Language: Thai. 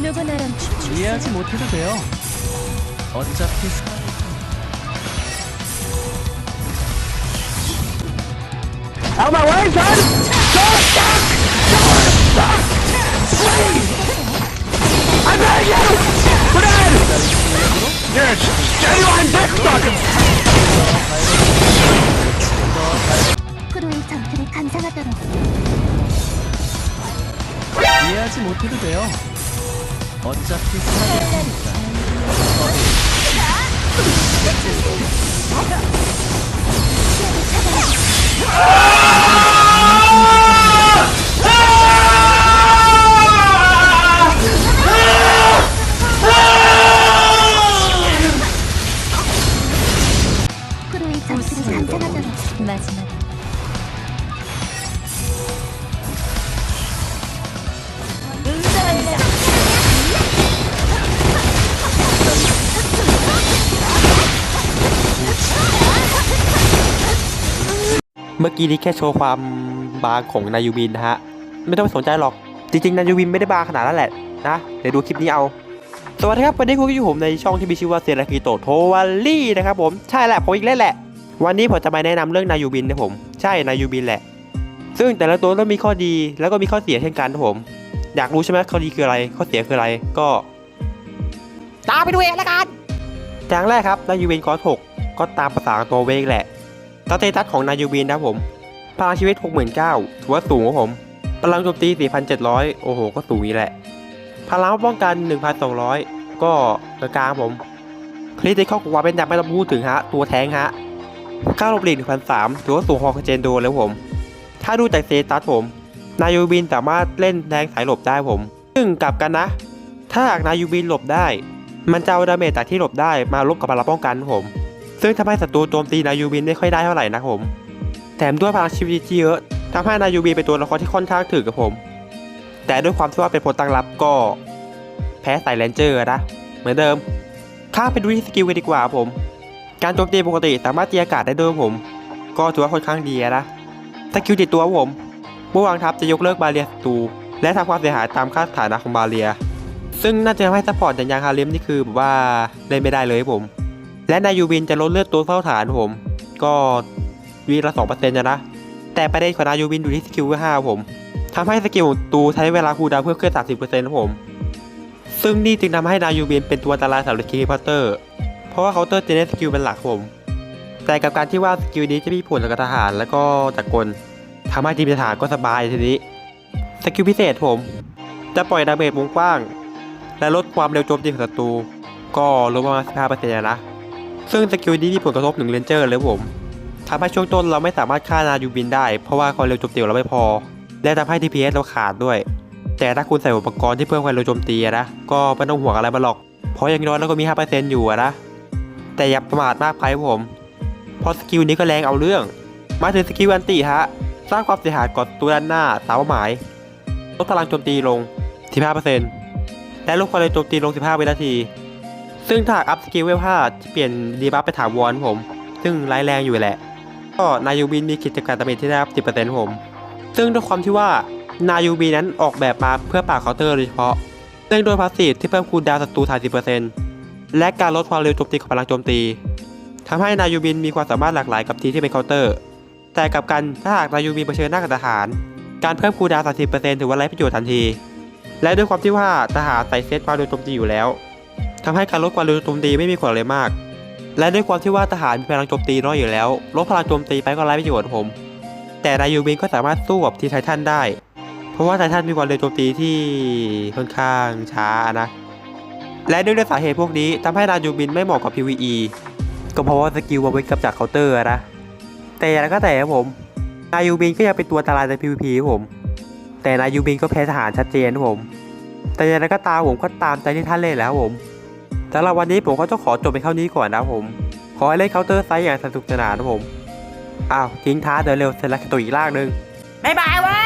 누구나랑 춤출 이해하지 못해도 돼요. 어차피 Out my way, son! Don't stop! Don't stop! Please! I beg you! Fred! You're a genuine dick sucker! 프로의 전투를 감상하도록 이해하지 못해도 돼요. 어차피 사라졌으니까. 프로의 전투를 감상하도록 마지막 응답합니다. เมื่อกี้นี้แค่โชว์ความบางของนายูบินนะฮะ ไม่ต้องไปสนใจหรอก จริงๆ นายูบินไม่ได้บางขนาดนั้นแหละนะ เดี๋ยวดูคลิปนี้เอา สวัสดีครับ วันนี้คุณก็อยู่ผมในช่องที่มีชื่อว่าเซรากิโตโทวาลี่นะครับผม ใช่แหละ ผมอีกแล้วแหละ วันนี้ผมจะมาแนะนำเรื่องนายูบินนะผม ใช่ นายูบินแหละ ซึ่งแต่ละตัวต้องมีข้อดีแล้วก็มีข้อเสียเช่นกันนะผม อยากรู้ใช่ไหมข้อดีคืออะไร ข้อเสียคืออะไร ก็ ตามไปดูเองละกันอย่างแรกครับ นายูบินคอร์ส6ก็ตามภาษาตัวเวกแหละ สเตตัสของนายูบินนะผม พลังชีวิต 69,000ถือว่าสูงครับผม พลังโจมตี 4,700 โอ้โห ก็สูงอีกแหละ พลังป้องกัน 1,200 ก็กลางๆผมคริติคอลของวาเป็นยังไม่ต้องพูดถึงฮะ ตัวแทงฮะ ค่าลบหลีก1,300ถือว่าสูงพอกับเจนโดแล้วผม ถ้าดูจากสเตตัสผม นายูบินสามารถเล่นแทงสายหลบได้ผม ซึ่งกลับกันนะ ถ้าหากนายูบินหลบได้ มันจะเอาดาเมจจากที่หลบได้มาลบกับพลังป้องกันผม ซึ่งทำให้ศัตรูโจมตีนายูบินไม่ค่อยได้เท่าไหร่นะผมแถมด้วยพลังชีวิตที่เยอะทำให้นายูบีเป็นตัวละครที่ค่อนข้างถึกกับผม แต่ด้วยความที่ว่าเป็นพลตั้งรับก็ แพ้สายแรนเจอร์นะ เหมือนเดิมข้าไปดูที่สกิลกันดีกว่าผม การโจมตีปกติสามารถตีอากาศได้ด้วยผม ก็ถือว่าค่อนข้างดีนะสกิลติดตัวครับผมผู้วางทัพจะยกเลิกบาเรียศัตรูและทำความเสียหายตามค่าสถานะของบาเรีย ซึ่งน่าจะทำให้ซัพพอร์ตอย่างยางฮาเลมนี่คือแบบว่าเล่นไม่ได้เลยครับผม และนายูบินจะลดเลือดตัวเข้าฐานครับผม ก็วีละสองเปอร์เซ็นต์นะ แต่ประเด็นของนายูบินอยู่ที่สกิลห้าผมทำให้สกิลตูใช้เวลาคูลดาวเพิ่มขึ้น30%ครับผม ซึ่งนี่จึงทำให้นายูบินเป็นตัวอันตรายสำหรับคิริพัตเตอร์ เพราะว่าเคาน์เตอร์จะเน้นสกิลเป็นหลักผม แต่กับการที่ว่าสกิลนี้จะมีผลกับทหารแล้วก็จักรกลทำให้ทีมทหารก็สบายทีนี้ สกิลพิเศษผม จะปล่อยดาเมจวงกว้าง และลดความเร็วโจมตีของศัตรู ก็ลดประมาณ15%นะ ซึ่งสกิลนี้มีผลกระทบถึงเรนเจอร์เลยผมทำให้ช่วงต้นเราไม่สามารถฆ่านายูบินได้ เพราะว่าความเร็วโจมตีเราไม่พอ และทำให้ DPS เราขาดด้วย แต่ถ้าคุณใส่อุปกรณ์ที่เพิ่มความเร็วโจมตีนะ ก็ไม่ต้องห่วงอะไรมาหรอก เพราะอย่างน้อยเราก็มี 5%อยู่นะ แต่อย่าประมาทมากไปผมเพราะสกิลนี้ก็แรงเอาเรื่อง มาถึงสกิลอันติฮะ สร้างความเสียหายก่อนตัวด้านหน้าสาวเป้าหมาย ลดพลังโจมตีลง 15%และลดความเร็วโจมตีลง 15วินาที ซึ่งถ้าหากอัพสกิลเวล5จะเปลี่ยนดีบัฟไปถาวรผม ซึ่งร้ายแรงอยู่แหละ ก็นายูบินมีกิจการดาเมจที่ได้รับ10%ผม ซึ่งด้วยความที่ว่านายูบินนั้นออกแบบมาเพื่อปราบเคาน์เตอร์โดยเฉพาะเนื่งโดยพาสซีฟที่เพิ่มคูลดาวศัตรู30%และการลดความเร็วโจมตีของพลังโจมตีทำให้นายูบินมีความสามารถหลากหลายกับทีที่เป็นเคาน์เตอร์ แต่กับกันถ้าหากนายูบินเผชิญหน้ากับทหาร การเพิ่มคูลดาว30%ถือว่าไร้ประโยชน์ทันที และด้วยความที่ว่าทหารใส่เซตความเร็วโจมตีอยู่แล้ว ทำให้การลดความเร็วโจมตีไม่มีผลอะไรมาก และด้วยความที่ว่าทหารมีพลังโจมตีน้อยอยู่แล้ว ลดพลังโจมตีไปก็ไร้ประโยชน์ผม แต่นายูบินก็สามารถสู้กับทีไททันได้ เพราะว่าไททันมีความเร็วโจมตีที่ค่อนข้างช้านะ และด้วยสาเหตุพวกนี้ทำให้นายูบินไม่เหมาะกับ PVE ก็เพราะว่าสกิลมาไว้กับจากเคาน์เตอร์นะ แต่อย่างไรก็แต่ผม นายูบินก็ยังเป็นตัวอันตรายใน PVP ผม แต่นายูบินก็แพ้ทหารชัดเจนผม แต่อย่างไรก็ตามผมก็ตามใจที่ท่านเล่นแล้วครับผม สำหรับวันนี้ผมก็ต้องขอจบไปเท่านี้ก่อนนะผม ขอให้เล่นเคาน์เตอร์ไซส์อย่างสนุกสนานนะผม อ้าวทิ้งท้าเดี๋ยวเร็วเสร็จแล้วตัวอีกล่างหนึ่งบ๊ายบายเว้